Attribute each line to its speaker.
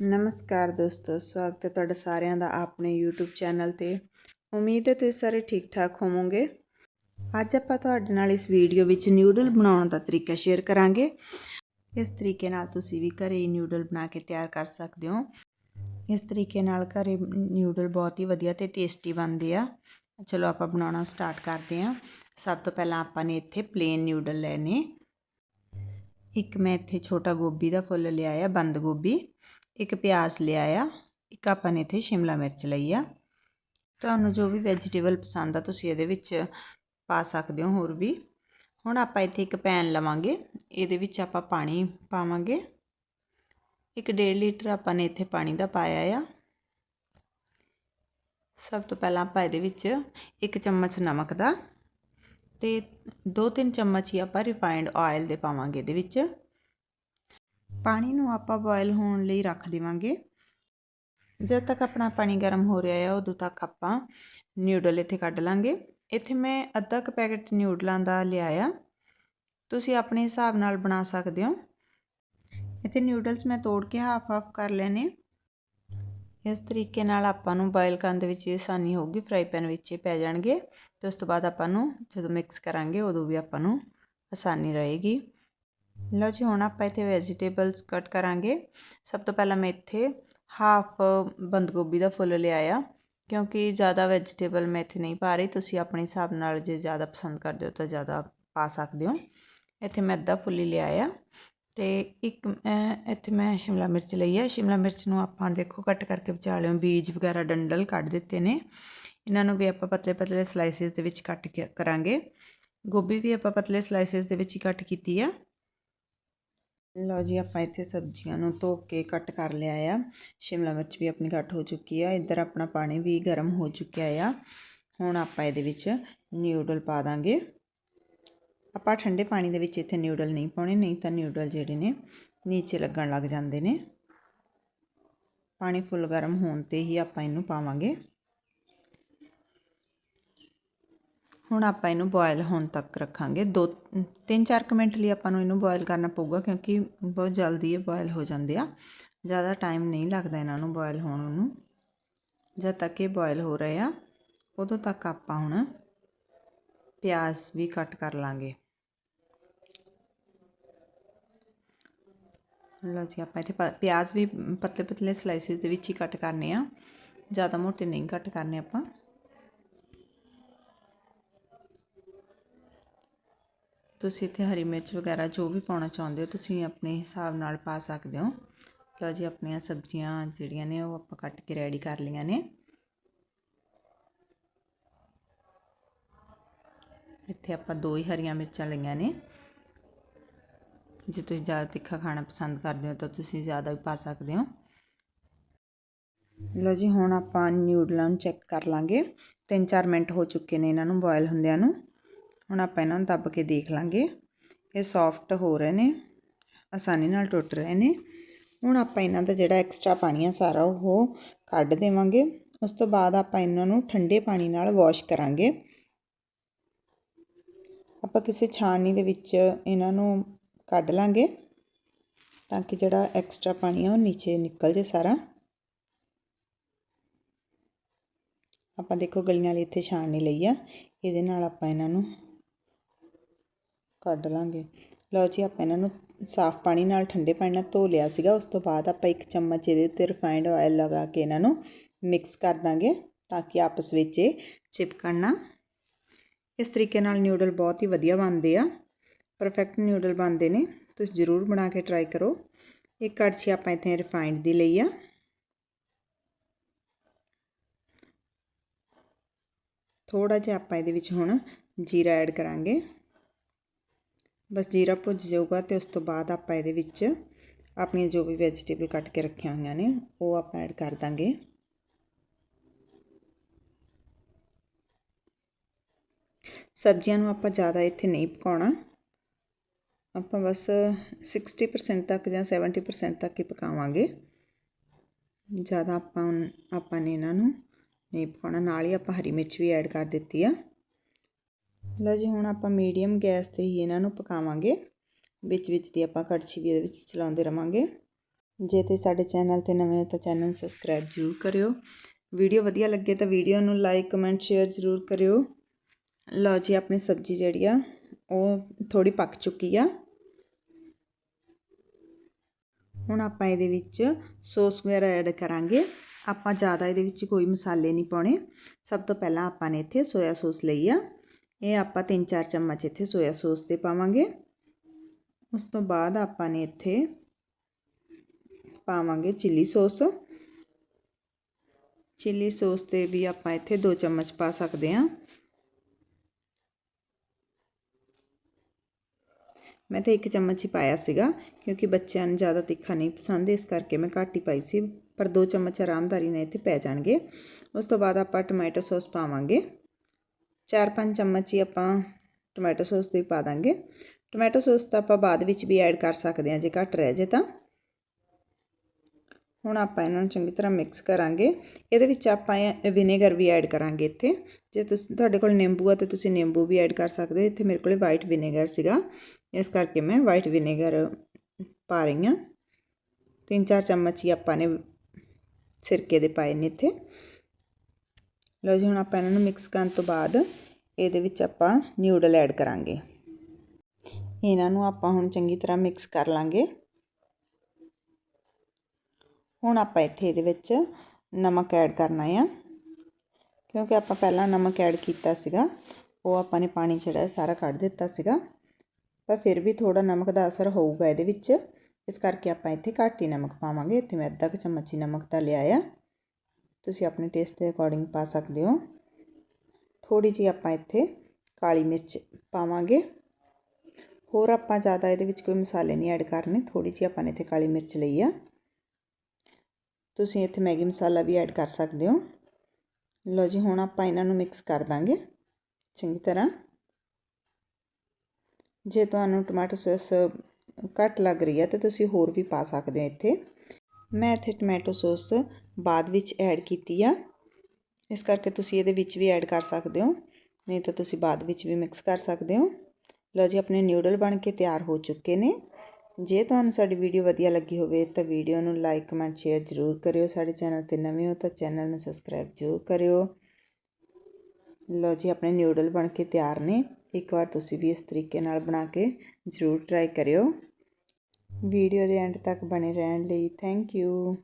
Speaker 1: ਨਮਸਕਾਰ ਦੋਸਤੋ, ਸਵਾਗਤ ਹੈ ਤੁਹਾਡਾ ਸਾਰਿਆਂ ਦਾ ਆਪਣੇ YouTube ਚੈਨਲ ਤੇ। ਉਮੀਦ ਹੈ ਤੁਸੀਂ ਸਾਰੇ ਠੀਕ ਠਾਕ ਹੋਵੋਗੇ। ਅੱਜ ਆਪਾਂ ਤੁਹਾਡੇ ਨਾਲ ਇਸ ਵੀਡੀਓ ਵਿੱਚ ਨਿਊਡਲ ਬਣਾਉਣ ਦਾ ਤਰੀਕਾ ਸ਼ੇਅਰ ਕਰਾਂਗੇ। ਇਸ ਤਰੀਕੇ ਨਾਲ ਤੁਸੀਂ ਵੀ ਘਰੇ ਹੀ ਨਿਊਡਲ ਬਣਾ ਕੇ ਤਿਆਰ ਕਰ ਸਕਦੇ ਹੋ। ਇਸ ਤਰੀਕੇ ਨਾਲ ਘਰੇ ਨਿਊਡਲ ਬਹੁਤ ਹੀ ਵਧੀਆ ਤੇ ਟੇਸਟੀ ਬਣਦੇ ਆ। ਚਲੋ ਆਪਾਂ ਬਣਾਉਣਾ ਸਟਾਰਟ ਕਰਦੇ ਹਾਂ। ਸਭ ਤੋਂ ਪਹਿਲਾਂ ਆਪਾਂ ਨੇ ਇੱਥੇ ਪਲੇਨ ਨਿਊਡਲ ਲੈਣੇ। ਇੱਕ ਮੈਂ ਇੱਥੇ ਛੋਟਾ ਗੋਭੀ ਦਾ ਫੁੱਲ ਲਿਆ ਆ, ਬੰਦ ਗੋਭੀ। ਇੱਕ ਪਿਆਜ਼ ਲਿਆ ਆ ਇੱਕ ਆਪਾਂ ਨੇ ਇੱਥੇ ਸ਼ਿਮਲਾ ਮਿਰਚ ਲਈ ਆ। ਤੁਹਾਨੂੰ ਜੋ ਵੀ ਵੈਜੀਟੇਬਲ ਪਸੰਦ ਆ, ਤੁਸੀਂ ਇਹਦੇ ਵਿੱਚ ਪਾ ਸਕਦੇ ਹੋ ਹੋਰ ਵੀ। ਹੁਣ ਆਪਾਂ ਇੱਥੇ ਇੱਕ ਪੈਨ ਲਵਾਂਗੇ, ਇਹਦੇ ਵਿੱਚ ਆਪਾਂ ਪਾਣੀ ਪਾਵਾਂਗੇ। ਇੱਕ 1.5 ਲੀਟਰ ਆਪਾਂ ਨੇ ਇੱਥੇ ਪਾਣੀ ਦਾ ਪਾਇਆ ਆ। ਸਭ ਤੋਂ ਪਹਿਲਾਂ ਆਪਾਂ ਇਹਦੇ ਵਿੱਚ ਇੱਕ ਚਮਚ ਨਮਕ ਦਾ ਤੇ 2-3 ਚਮਚ ਹੀ ਆਪਾਂ ਰਿਫਾਈਨਡ ਆਇਲ ਦੇ ਪਾਵਾਂਗੇ ਇਹਦੇ ਵਿੱਚ। ਪਾਣੀ ਨੂੰ ਆਪਾਂ ਬੋਇਲ ਹੋਣ ਲਈ ਰੱਖ ਦੇਵਾਂਗੇ। ਜਦ ਤੱਕ ਆਪਣਾ ਪਾਣੀ ਗਰਮ ਹੋ ਰਿਹਾ ਹੈ ਉਦੋਂ ਤੱਕ ਆਪਾਂ ਨਿਊਡਲ ਇੱਥੇ ਕੱਢ ਲਾਂਗੇ। ਇੱਥੇ ਮੈਂ ਅੱਧਾ ਕ ਪੈਕੇਟ ਨਿਊਡਲਾਂ ਦਾ ਲਿਆਇਆ ਤੁਸੀਂ ਆਪਣੇ ਹਿਸਾਬ ਨਾਲ ਬਣਾ ਸਕਦੇ ਹੋ। ਇੱਥੇ ਨਿਊਡਲਸ ਮੈਂ ਤੋੜ ਕੇ ਹਾਫ ਹਾਫ ਕਰ ਲੈਨੇ ਇਸ ਤਰੀਕੇ ਨਾਲ ਆਪਾਂ ਨੂੰ ਬੋਇਲ ਕਰਨ ਦੇ ਵਿੱਚ ਆਸਾਨੀ ਹੋਊਗੀ ਫਰਾਈ ਪੈਨ ਵਿੱਚ ਪੈ ਜਾਣਗੇ। ਤੇ ਉਸ ਤੋਂ ਬਾਅਦ ਆਪਾਂ ਨੂੰ ਜਦੋਂ ਮਿਕਸ ਕਰਾਂਗੇ, ਉਦੋਂ ਵੀ ਆਪਾਂ ਨੂੰ ਆਸਾਨੀ ਰਹੇਗੀ। ਲਓ ਜੀ, ਹੁਣ ਆਪਾਂ ਇੱਥੇ ਵੈਜੀਟੇਬਲਸ ਕੱਟ ਕਰਾਂਗੇ। ਸਭ ਤੋਂ ਪਹਿਲਾਂ ਮੈਂ ਇੱਥੇ ਹਾਫ ਬੰਦ ਗੋਭੀ ਦਾ ਫੁੱਲ ਲਿਆ ਆ ਕਿਉਂਕਿ ਜ਼ਿਆਦਾ ਵੈਜੀਟੇਬਲ ਮੈਂ ਇੱਥੇ ਨਹੀਂ ਪਾ ਰਹੀ। ਤੁਸੀਂ ਆਪਣੇ ਹਿਸਾਬ ਨਾਲ ਜੇ ਜ਼ਿਆਦਾ ਪਸੰਦ ਕਰਦੇ ਹੋ ਤਾਂ ਜ਼ਿਆਦਾ ਪਾ ਸਕਦੇ ਹੋ। ਇੱਥੇ ਮੈਂ ਅੱਧਾ ਫੁੱਲੀ ਲਿਆ ਆ ਤੇ ਇੱਕ ਇੱਥੇ ਮੈਂ ਸ਼ਿਮਲਾ ਮਿਰਚ ਲਈ ਆ। ਸ਼ਿਮਲਾ ਮਿਰਚ ਨੂੰ ਆਪਾਂ ਦੇਖੋ ਕੱਟ ਕਰਕੇ ਵਿਚਾਲਿਓਂ ਬੀਜ ਵਗੈਰਾ ਡੰਡਲ ਕੱਢ ਦਿੱਤੇ ਨੇ। ਇਹਨਾਂ ਨੂੰ ਵੀ ਆਪਾਂ ਪਤਲੇ ਪਤਲੇ ਸਲਾਈਸਿਸ ਦੇ ਵਿੱਚ ਕੱਟ ਕਰਾਂਗੇ। ਗੋਭੀ ਵੀ ਆਪਾਂ ਪਤਲੇ ਸਲਾਈਸਿਸ ਦੇ ਵਿੱਚ ਹੀ ਕੱਟ ਕੀਤੀ ਆ। ਲਓ ਜੀ, ਆਪਾਂ ਇੱਥੇ ਸਬਜ਼ੀਆਂ ਨੂੰ ਧੋ ਕੇ ਕੱਟ ਕਰ ਲਿਆ ਆ। ਸ਼ਿਮਲਾ ਮਿਰਚ ਵੀ ਆਪਣੀ ਕੱਟ ਹੋ ਚੁੱਕੀ ਆ। ਇੱਧਰ ਆਪਣਾ ਪਾਣੀ ਵੀ ਗਰਮ ਹੋ ਚੁੱਕਿਆ ਆ। ਹੁਣ ਆਪਾਂ ਇਹਦੇ ਵਿੱਚ ਨਿਊਡਲ ਪਾ ਦਾਂਗੇ। ਆਪਾਂ ਠੰਡੇ ਪਾਣੀ ਦੇ ਵਿੱਚ ਇੱਥੇ ਨਿਊਡਲ ਨਹੀਂ ਪਾਉਣੇ, ਨਹੀਂ ਤਾਂ ਨਿਊਡਲ ਜਿਹੜੇ ਨੇ ਨੀਚੇ ਲੱਗਣ ਲੱਗ ਜਾਂਦੇ ਨੇ। ਪਾਣੀ ਫੁੱਲ ਗਰਮ ਹੋਣ ਤੇ ਹੀ ਆਪਾਂ ਇਹਨੂੰ ਪਾਵਾਂਗੇ। ਹੁਣ ਆਪਾਂ ਇਹਨੂੰ ਬੋਇਲ ਹੋਣ ਤੱਕ ਰੱਖਾਂਗੇ। 2 3-4 ਮਿੰਟ ਲਈ ਆਪਾਂ ਨੂੰ ਇਹਨੂੰ ਬੋਇਲ ਕਰਨਾ ਪਊਗਾ ਕਿਉਂਕਿ ਬਹੁਤ ਜਲਦੀ ਇਹ ਬੋਇਲ ਹੋ ਜਾਂਦੇ ਆ। ਜ਼ਿਆਦਾ ਟਾਈਮ ਨਹੀਂ ਲੱਗਦਾ ਇਹਨਾਂ ਨੂੰ ਬੋਇਲ ਹੋਣ ਨੂੰ। ਜਦ ਤੱਕ ਇਹ ਬੋਇਲ ਹੋ ਰਹੇ ਆ, ਉਦੋਂ ਤੱਕ ਆਪਾਂ ਹੁਣ ਪਿਆਜ਼ ਵੀ ਕੱਟ ਕਰ ਲਾਂਗੇ। ਲਓ ਜੀ, ਆਪਾਂ ਇੱਥੇ ਪਿਆਜ਼ ਵੀ ਪਤਲੇ ਪਤਲੇ ਸਲਾਈਸਿਸ ਦੇ ਵਿੱਚ ਹੀ ਕੱਟ ਕਰਨੇ ਆ। ਜ਼ਿਆਦਾ ਮੋਟੇ ਨਹੀਂ ਕੱਟ ਕਰਨੇ ਆਪਾਂ। ਤੁਸੀਂ ਇੱਥੇ ਹਰੀ ਮਿਰਚ ਵਗੈਰਾ ਜੋ ਵੀ ਪਾਉਣਾ ਚਾਹੁੰਦੇ ਹੋ, ਤੁਸੀਂ ਆਪਣੇ ਹਿਸਾਬ ਨਾਲ ਪਾ ਸਕਦੇ ਹੋ। ਲਓ ਜੀ, ਆਪਣੀਆਂ ਸਬਜ਼ੀਆਂ ਜਿਹੜੀਆਂ ਨੇ, ਉਹ ਆਪਾਂ ਕੱਟ ਕੇ ਰੈਡੀ ਕਰ ਲਈਆਂ ਨੇ। ਇੱਥੇ ਆਪਾਂ ਦੋ ਹੀ ਹਰੀਆਂ ਮਿਰਚਾਂ ਲਈਆਂ ਨੇ। ਜੇ ਤੁਸੀਂ ਜ਼ਿਆਦਾ ਤਿੱਖਾ ਖਾਣਾ ਪਸੰਦ ਕਰਦੇ ਹੋ, ਤਾਂ ਤੁਸੀਂ ਜ਼ਿਆਦਾ ਵੀ ਪਾ ਸਕਦੇ ਹੋ। ਲਓ ਜੀ, ਹੁਣ ਆਪਾਂ ਨਿਊਡਲਾਂ ਨੂੰ ਚੈੱਕ ਕਰ ਲਾਂਗੇ। 3-4 ਮਿੰਟ ਹੋ ਚੁੱਕੇ ਨੇ ਇਹਨਾਂ ਨੂੰ ਬੋਇਲ ਹੁੰਦਿਆਂ ਨੂੰ। ਹੁਣ ਆਪਾਂ ਇਹਨਾਂ ਨੂੰ ਦੱਬ ਕੇ ਦੇਖ ਲਾਂਗੇ। ਇਹ ਸੌਫਟ ਹੋ ਰਹੇ ਨੇ, ਆਸਾਨੀ ਨਾਲ ਟੁੱਟ ਰਹੇ ਨੇ। ਹੁਣ ਆਪਾਂ ਇਹਨਾਂ ਦਾ ਜਿਹੜਾ ਐਕਸਟਰਾ ਪਾਣੀ ਆ ਸਾਰਾ ਉਹ ਕੱਢ ਦੇਵਾਂਗੇ। ਉਸ ਤੋਂ ਬਾਅਦ ਆਪਾਂ ਇਹਨਾਂ ਨੂੰ ਠੰਡੇ ਪਾਣੀ ਨਾਲ ਵਾਸ਼ ਕਰਾਂਗੇ। ਆਪਾਂ ਕਿਸੇ ਛਾਣਨੀ ਦੇ ਵਿੱਚ ਇਹਨਾਂ ਨੂੰ ਕੱਢ ਲਾਂਗੇ ਤਾਂ ਕਿ ਜਿਹੜਾ ਐਕਸਟਰਾ ਪਾਣੀ ਆ ਉਹ ਨੀਚੇ ਨਿਕਲ ਜੇ ਸਾਰਾ। ਆਪਾਂ ਦੇਖੋ ਗਲੀਆਂ ਲਈ ਇੱਥੇ ਛਾਣਨੀ ਲਈ ਆ। ਇਹਦੇ ਨਾਲ ਆਪਾਂ ਇਹਨਾਂ ਨੂੰ ਕੱਢ ਲਾਂਗੇ। ਲਓ ਜੀ, ਆਪਾਂ ਇਹਨਾਂ ਨੂੰ ਸਾਫ਼ ਪਾਣੀ ਨਾਲ ਠੰਡੇ ਪਾਣੀ ਨਾਲ ਧੋ ਲਿਆ ਸੀਗਾ। ਉਸ ਤੋਂ ਬਾਅਦ ਆਪਾਂ ਇੱਕ ਚਮਚ ਇਹਦੇ ਉੱਤੇ ਰਿਫਾਈਨਡ ਆਇਲ ਲਗਾ ਕੇ ਇਹਨਾਂ ਨੂੰ ਮਿਕਸ ਕਰ ਦਾਂਗੇ ਤਾਂ ਕਿ ਆਪਸ ਵਿੱਚ ਇਹ ਚਿਪਕਣ ਨਾ। ਇਸ ਤਰੀਕੇ ਨਾਲ ਨਿਊਡਲ ਬਹੁਤ ਹੀ ਵਧੀਆ ਬਣਦੇ ਆ। ਪਰਫੈਕਟ ਨਿਊਡਲ ਬਣਦੇ ਨੇ। ਤੁਸੀਂ ਜ਼ਰੂਰ ਬਣਾ ਕੇ ਟਰਾਈ ਕਰੋ। ਇੱਕ ਕੜਛੀ ਆਪਾਂ ਇੱਥੇ ਰਿਫਾਈਨਡ ਦੀ ਲਈ ਆ। ਥੋੜਾ ਜਿਹਾ ਆਪਾਂ ਇਹਦੇ ਵਿੱਚ ਹੁਣ ਜੀਰਾ ਐਡ ਕਰਾਂਗੇ। ਬਸ ਜੀਰਾ ਭੁੱਜ ਜਾਊਗਾ ਤੇ ਉਸ ਤੋਂ ਬਾਅਦ ਆਪਾਂ ਇਹਦੇ ਵਿੱਚ ਆਪਣੀਆਂ ਜੋ ਵੀ ਵੈਜੀਟੇਬਲ ਕੱਟ ਕੇ ਰੱਖੀਆਂ ਹੋਈਆਂ ਨੇ, ਉਹ ਆਪਾਂ ਐਡ ਕਰ ਦਾਂਗੇ। ਸਬਜ਼ੀਆਂ ਨੂੰ ਆਪਾਂ ਜ਼ਿਆਦਾ ਇੱਥੇ ਨਹੀਂ ਪਕਾਉਣਾ। ਆਪਾਂ ਬਸ 60% ਤੱਕ ਜਾਂ 70% ਤੱਕ ਹੀ ਪਕਾਵਾਂਗੇ। ਜ਼ਿਆਦਾ ਆਪਾਂ ਆਪਾਂ ਨੇ ਇਹਨਾਂ ਨੂੰ ਨਹੀਂ ਪਕਾਉਣਾ। ਨਾਲ ਹੀ ਆਪਾਂ ਹਰੀ ਮਿਰਚ ਵੀ ਐਡ ਕਰ ਦਿੱਤੀ ਆ। ਲਓ ਜੀ, ਹੁਣ ਆਪਾਂ ਮੀਡੀਅਮ ਗੈਸ ਤੇ ਹੀ ਇਹਨਾਂ ਨੂੰ ਪਕਾਵਾਂਗੇ। ਵਿੱਚ ਵਿੱਚ ਦੀ ਆਪਾਂ ਕੜਛੀ ਵੀ ਇਹਦੇ ਵਿੱਚ ਚਲਾਉਂਦੇ ਰਵਾਂਗੇ। ਜੇ ਤੁਸੀਂ ਸਾਡੇ ਚੈਨਲ ਤੇ ਨਵੇਂ ਹੋ ਤਾਂ ਚੈਨਲ ਨੂੰ ਸਬਸਕ੍ਰਾਈਬ ਜ਼ਰੂਰ ਕਰਿਓ। ਵੀਡੀਓ ਵਧੀਆ ਲੱਗੇ ਤਾਂ ਵੀਡੀਓ ਨੂੰ ਲਾਈਕ, ਕਮੈਂਟ, ਸ਼ੇਅਰ ਜ਼ਰੂਰ ਕਰਿਓ। ਲਓ ਜੀ, ਆਪਣੀ ਸਬਜ਼ੀ ਜਿਹੜੀ ਆ, ਉਹ ਥੋੜੀ ਪੱਕ ਚੁੱਕੀ ਆ। ਹੁਣ ਆਪਾਂ ਇਹਦੇ ਵਿੱਚ ਸੌਸ ਵਗੈਰਾ ਐਡ ਕਰਾਂਗੇ। ਆਪਾਂ ਜ਼ਿਆਦਾ ਇਹਦੇ ਵਿੱਚ ਕੋਈ ਮਸਾਲੇ ਨਹੀਂ ਪਾਉਣੇ। ਸਭ ਤੋਂ ਪਹਿਲਾਂ ਆਪਾਂ ਨੇ ਇੱਥੇ ਸੋਇਆ ਸੌਸ ਲਈ ਆ। ਇਹ ਆਪਾਂ 3-4 ਚਮਚ ਇੱਥੇ ਸੋਇਆ ਸੌਸ ਤੇ ਪਾਵਾਂਗੇ ਉਸ ਤੋਂ ਬਾਅਦ ਆਪਾਂ ਨੇ ਇੱਥੇ ਪਾਵਾਂਗੇ ਚਿੱਲੀ ਸੌਸ ਚਿੱਲੀ ਸੌਸ ਤੇ ਵੀ ਆਪਾਂ ਇੱਥੇ 2 ਚਮਚ ਪਾ ਸਕਦੇ ਹਾਂ ਮੈਂ ਤਾਂ ਇੱਕ ਚਮਚ ਹੀ ਪਾਇਆ ਸੀਗਾ ਕਿਉਂਕਿ ਬੱਚਿਆਂ ਨੂੰ ਜ਼ਿਆਦਾ ਤਿੱਖਾ ਨਹੀਂ ਪਸੰਦ ਇਸ ਕਰਕੇ ਮੈਂ ਘੱਟ ਹੀ ਪਾਈ ਸੀ ਪਰ 2 ਚਮਚ ਆਰਾਮਦਾਰੀ ਨਾਲ ਇੱਥੇ ਪੈ ਜਾਣਗੇ ਉਸ ਤੋਂ ਬਾਅਦ ਆਪਾਂ ਟੋਮੈਟੋ ਸੌਸ ਪਾਵਾਂਗੇ 4-5 ਚਮਚ ਹੀ ਆਪਾਂ ਟੋਮੈਟੋ ਸੌਸ ਦੇ ਪਾ ਦਾਂਗੇ। ਟੋਮੈਟੋ ਸੌਸ ਤਾਂ ਆਪਾਂ ਬਾਅਦ ਵਿੱਚ ਵੀ ਐਡ ਕਰ ਸਕਦੇ ਹਾਂ, ਜੇ ਘੱਟ ਰਹਿ ਜੇ ਤਾਂ। ਹੁਣ ਆਪਾਂ ਇਹਨਾਂ ਨੂੰ ਚੰਗੀ ਤਰ੍ਹਾਂ ਮਿਕਸ ਕਰਾਂਗੇ। ਇਹਦੇ ਵਿੱਚ ਆਪਾਂ ਵਿਨੇਗਰ ਵੀ ਐਡ ਕਰਾਂਗੇ ਇੱਥੇ। ਜੇ ਤੁਸੀਂ, ਤੁਹਾਡੇ ਕੋਲ ਨਿੰਬੂ ਆ ਤੇ ਤੁਸੀਂ ਨਿੰਬੂ ਵੀ ਐਡ ਕਰ ਸਕਦੇ ਹੋ। ਇੱਥੇ ਮੇਰੇ ਕੋਲੇ ਵਾਈਟ ਵਿਨੇਗਰ ਸੀਗਾ। ਇਸ ਕਰਕੇ ਮੈਂ ਵਾਈਟ ਵਿਨੇਗਰ ਪਾ ਰਹੀ ਹਾਂ। ਤਿੰਨ ਚਾਰ ਚਮਚ ਹੀ ਆਪਾਂ ਨੇ ਸਿਰਕੇ ਦੇ ਪਾਏ ਨੇ ਇੱਥੇ। ਲਓ ਜੀ, ਹੁਣ ਆਪਾਂ ਇਹਨਾਂ ਨੂੰ ਮਿਕਸ ਕਰਨ ਤੋਂ ਬਾਅਦ ਇਹਦੇ ਵਿੱਚ ਆਪਾਂ ਨਿਊਡਲ ਐਡ ਕਰਾਂਗੇ। ਇਹਨਾਂ ਨੂੰ ਆਪਾਂ ਹੁਣ ਚੰਗੀ ਤਰ੍ਹਾਂ ਮਿਕਸ ਕਰ ਲਾਂਗੇ। ਹੁਣ ਆਪਾਂ ਇੱਥੇ ਇਹਦੇ ਵਿੱਚ ਨਮਕ ਐਡ ਕਰਨਾ ਆ। ਕਿਉਂਕਿ ਆਪਾਂ ਪਹਿਲਾਂ ਨਮਕ ਐਡ ਕੀਤਾ ਸੀਗਾ, ਉਹ ਆਪਾਂ ਨੇ ਪਾਣੀ ਜਿਹੜਾ ਸਾਰਾ ਕੱਢ ਦਿੱਤਾ ਸੀਗਾ। ਪਰ ਫਿਰ ਵੀ ਥੋੜਾ ਨਮਕ ਦਾ ਅਸਰ ਹੋਊਗਾ ਇਹਦੇ ਵਿੱਚ। ਇਸ ਕਰਕੇ ਆਪਾਂ ਇੱਥੇ ਘੱਟ ਹੀ ਨਮਕ ਪਾਵਾਂਗੇ। ਇੱਥੇ ਮੈਂ ਅੱਧਾ ਕੁ ਚਮਚ ਹੀ ਨਮਕ ਦਾ ਲਿਆ ਆ। ਤੁਸੀਂ ਆਪਣੇ ਟੇਸਟ ਦੇ ਅਕੋਰਡਿੰਗ ਪਾ ਸਕਦੇ ਹੋ। ਥੋੜੀ ਜਿਹੀ ਆਪਾਂ ਇੱਥੇ ਕਾਲੀ ਮਿਰਚ ਪਾਵਾਂਗੇ। ਹੋਰ ਆਪਾਂ ਜ਼ਿਆਦਾ ਇਹਦੇ ਵਿੱਚ ਕੋਈ ਮਸਾਲੇ ਨਹੀਂ ਐਡ ਕਰਨੇ ਥੋੜੀ ਜਿਹੀ ਆਪਾਂ ਨੇ ਇੱਥੇ ਕਾਲੀ ਮਿਰਚ ਲਈ ਆ। ਤੁਸੀਂ ਇੱਥੇ ਮੈਗੀ ਮਸਾਲਾ ਵੀ ਐਡ ਕਰ ਸਕਦੇ ਹੋ। ਲਓ ਜੀ, ਹੁਣ ਆਪਾਂ ਇਹਨਾਂ ਨੂੰ ਮਿਕਸ ਕਰ ਦਾਂਗੇ, ਚੰਗੀ ਤਰ੍ਹਾਂ। ਜੇ ਤੁਹਾਨੂੰ ਟੋਮੈਟੋ ਸੌਸ ਘੱਟ ਲੱਗ ਰਹੀ ਹੈ ਤਾਂ ਤੁਸੀਂ ਹੋਰ ਵੀ ਪਾ ਸਕਦੇ ਹੋ ਇੱਥੇ। ਮੈਂ ਇੱਥੇ ਟੋਮੈਟੋ ਸੌਸ ਬਾਅਦ ਵਿੱਚ ਐਡ ਕੀਤੀ ਆ। ਇਸ ਕਰਕੇ ਤੁਸੀਂ ਇਹਦੇ ਵਿੱਚ ਵੀ ਐਡ ਕਰ ਸਕਦੇ ਹੋ। ਨਹੀਂ ਤਾਂ ਤੁਸੀਂ ਬਾਅਦ ਵਿੱਚ ਵੀ ਮਿਕਸ ਕਰ ਸਕਦੇ ਹੋ। ਲਓ ਜੀ, ਆਪਣੇ ਨਿਊਡਲ ਬਣ ਕੇ ਤਿਆਰ ਹੋ ਚੁੱਕੇ ਨੇ। ਜੇ ਤੁਹਾਨੂੰ ਸਾਡੀ ਵੀਡੀਓ ਵਧੀਆ ਲੱਗੀ ਹੋਵੇ ਤਾਂ ਵੀਡੀਓ ਨੂੰ ਲਾਈਕ ਕਮੈਂਟ ਸ਼ੇਅਰ ਜ਼ਰੂਰ ਕਰਿਓ। ਸਾਡੇ ਚੈਨਲ ਤੇ ਨਵੇਂ ਹੋ ਤਾਂ ਚੈਨਲ ਨੂੰ ਸਬਸਕ੍ਰਾਈਬ ਜ਼ਰੂਰ ਕਰਿਓ। ਲਓ ਜੀ, ਆਪਣੇ ਨਿਊਡਲ ਬਣ ਕੇ ਤਿਆਰ ਨੇ। ਇੱਕ ਵਾਰ ਤੁਸੀਂ ਵੀ ਇਸ ਤਰੀਕੇ ਨਾਲ ਬਣਾ ਕੇ ਜ਼ਰੂਰ ਟਰਾਈ ਕਰਿਓ। ਵੀਡੀਓ ਦੇ ਐਂਡ ਤੱਕ ਬਣੇ ਰਹਿਣ ਲਈ ਥੈਂਕ ਯੂ